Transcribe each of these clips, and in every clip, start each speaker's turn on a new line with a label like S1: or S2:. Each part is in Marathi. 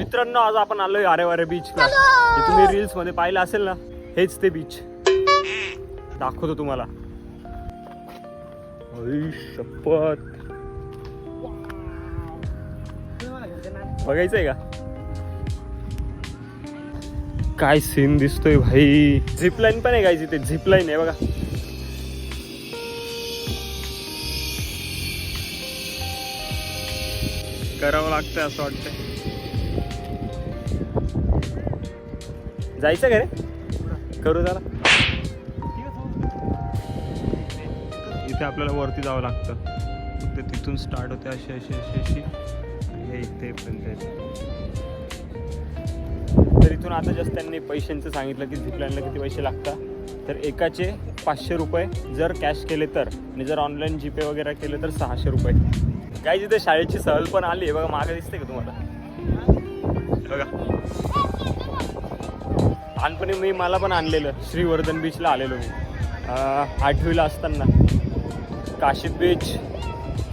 S1: मित्रांनो आज आपण आलोय अरे वारे बीचला जे तुम्ही रील्समध्ये पाहिलं असेल ना हेच ते बीच दाखवतो तुम्हाला. शपथ. बघायचंय का? काय सीन दिसतोय भाई. झिपलाईन पण आहे काय तिथे झिपलाईन आहे बघा. करावं लागतंय असं वाटतंय. जायचं का रे? करू जरा. इथे आपल्याला वरती जावं लागतं. ते तिथून स्टार्ट होते अशी अशी अशी अशी. हे इथे पर्यंत येते. तर इथून आता जस्ट त्यांनी पैशांचं सांगितलं की झिपलाईनला किती पैसे लागतात. तर एकाचे पाचशे रुपये जर कॅश केले तर आणि जर ऑनलाईन जीपे वगैरे केले तर सहाशे रुपये. काय तिथे शाळेची सहल पण आली आहे बघा मागे दिसते का तुम्हाला? बघा. लहानपणी मी मला पण आणलेलं. श्रीवर्धन बीचला आलेलो मी. आठवीला असताना. काशीद बीच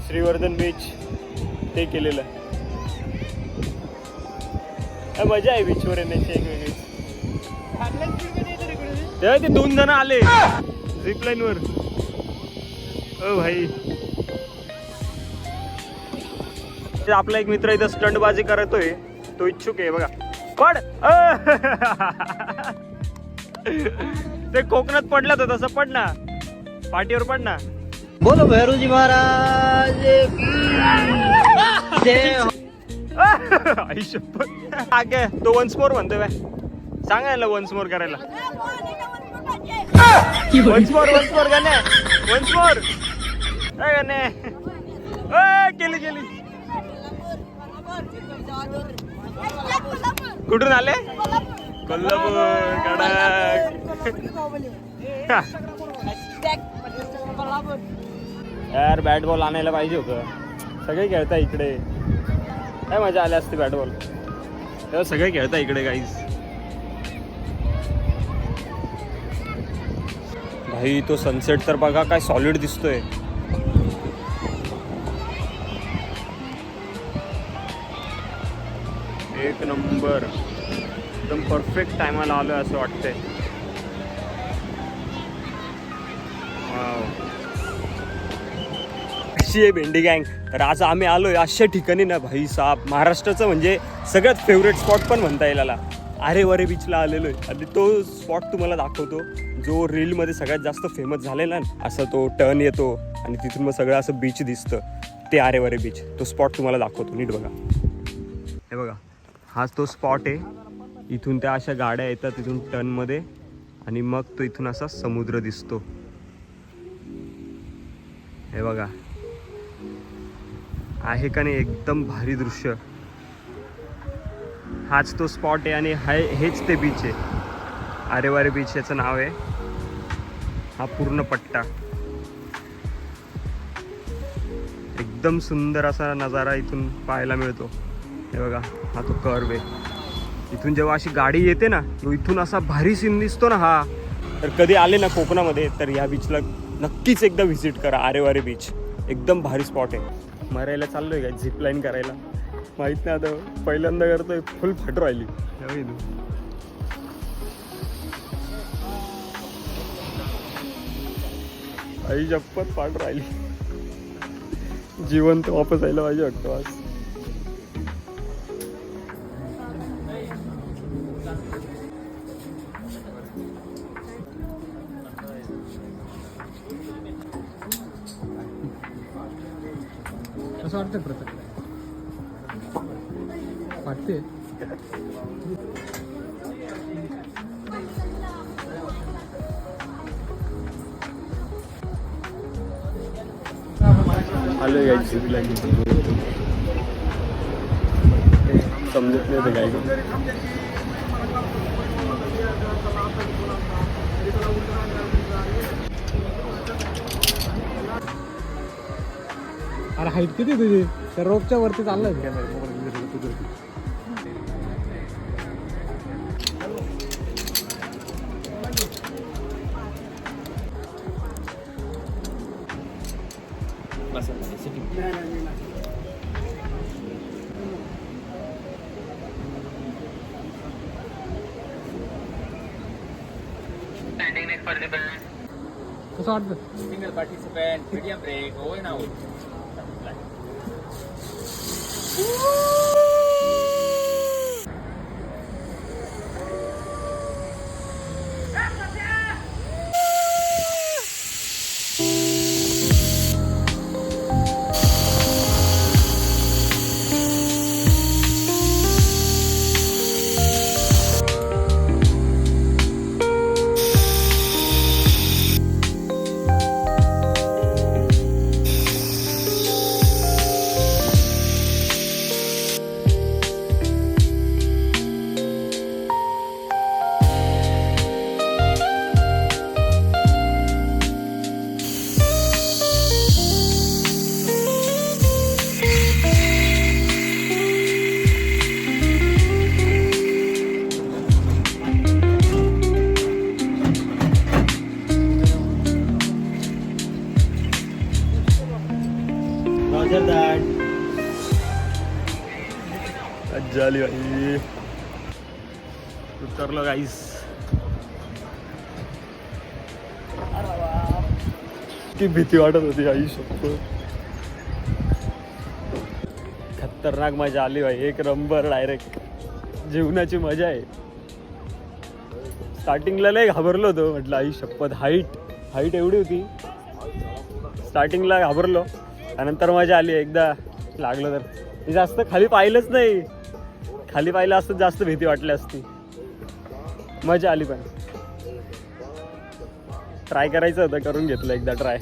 S1: श्रीवर्धन बीच ते केलेलं. मजा आहे बीचवर येण्याची एक वेगळी. तेव्हा ते दोन जण आले. झिपलाईनवर ओ भाई. ते आपला एक मित्र इथं स्टंटबाजी करतोय. तो इच्छुक आहे बघा. पड! ते कोकणात पडला तर तसं पड ना. पाठीवर पड ना.
S2: बोलो भैरूजी महाराज. की जय हो.
S1: आगे तो वन्स मोर म्हणतोय बाय. सांगा याला वन्स मोर करायला. वन्स मोर वन्स मोर गाणे वन्स मोर गाणे केली केली. कुठून आले? कोल्हापूर. कडक यार बॅट बॉल आणायला पाहिजे होतं. सगळे खेळता इकडे. काय मजा आली असते बॅट बॉल तेव्हा सगळे खेळता इकडे काहीच भाई तो सनसेट तर बघा काय सॉलिड दिसतोय. एक नंबर. एकदम परफेक्ट टायमाला आलोय असं वाटतंय. अशी आहे भेंडी गँग तर आज आम्ही आलोय अशा ठिकाणी ना भाई साहेब महाराष्ट्राचं म्हणजे सगळ्यात फेवरेट स्पॉट पण म्हणता येईल याला. अरे वरे बीचला आलेलो आहे आणि तो स्पॉट तुम्हाला दाखवतो जो रीलमध्ये सगळ्यात जास्त फेमस झालेला ना असं तो टर्न येतो आणि तिथून मग सगळं असं बीच दिसतं. ते आरे वरे बीच तो स्पॉट तुम्हाला दाखवतो नीट बघा. हे बघा. हाच तो स्पॉट आहे. इथून त्या अशा गाड्या येतात तिथून टनमध्ये आणि मग तो इथून असा समुद्र दिसतो. हे बघा. आहे का नाही एकदम भारी दृश्य. हाच तो स्पॉट आहे आणि हाय हेच ते बीच आहे. आरेवारे बीच याचं नाव आहे. हा पूर्ण पट्टा. एकदम सुंदर असा नजारा इथून पाहायला मिळतो. हे बघा हा तो कर्व आहे. इथून जेव्हा अशी गाडी येते ना तो इथून असा भारी सीन दिसतो ना हा. तर कधी आले ना कोकणामध्ये तर या बीचला नक्कीच एकदा व्हिजिट करा आरेवारे बीच एकदम भारी स्पॉट आहे. मरायला चाललोय काय झिप लाईन करायला. माहीत नाही आता पहिल्यांदा करतोय फुल फाट राहिली. आई जप्पत पाठ राहिली. जिवंत वापस यायला पाहिजे वाटतं आज.
S3: कसं वाटतं प्रत्येक वाटते
S1: आलो काय झिप लाईन समजत नाही ते
S3: अरे हाईट किती तुझी? त्या रोपच्या वरती चाललाय कसं वाटतं?
S4: सिंगल पार्टिसिपेंट मिडियम ब्रेक होय ना
S2: होय Uh!
S1: मज्जा आली भाई उतरलो गाईस किती भीती वाटत होती आई शकतो खतरनाक मजा आली भाई एक नंबर डायरेक्ट जीवनाची मजा आहे. स्टार्टिंगला लय घाबरलो होतो. म्हटलं आई शपथ हाईट हाईट एवढी होती. स्टार्टिंगला घाबरलो. त्यानंतर मजा आली. एकदा लागलं तर. मी जास्त खाली पाहिलंच नाही. खाली पाहिलं असतं जास्त भीती वाटली असती. मजा आली पण. ट्राय करायचं होतं करून घेतलं एकदा ट्राय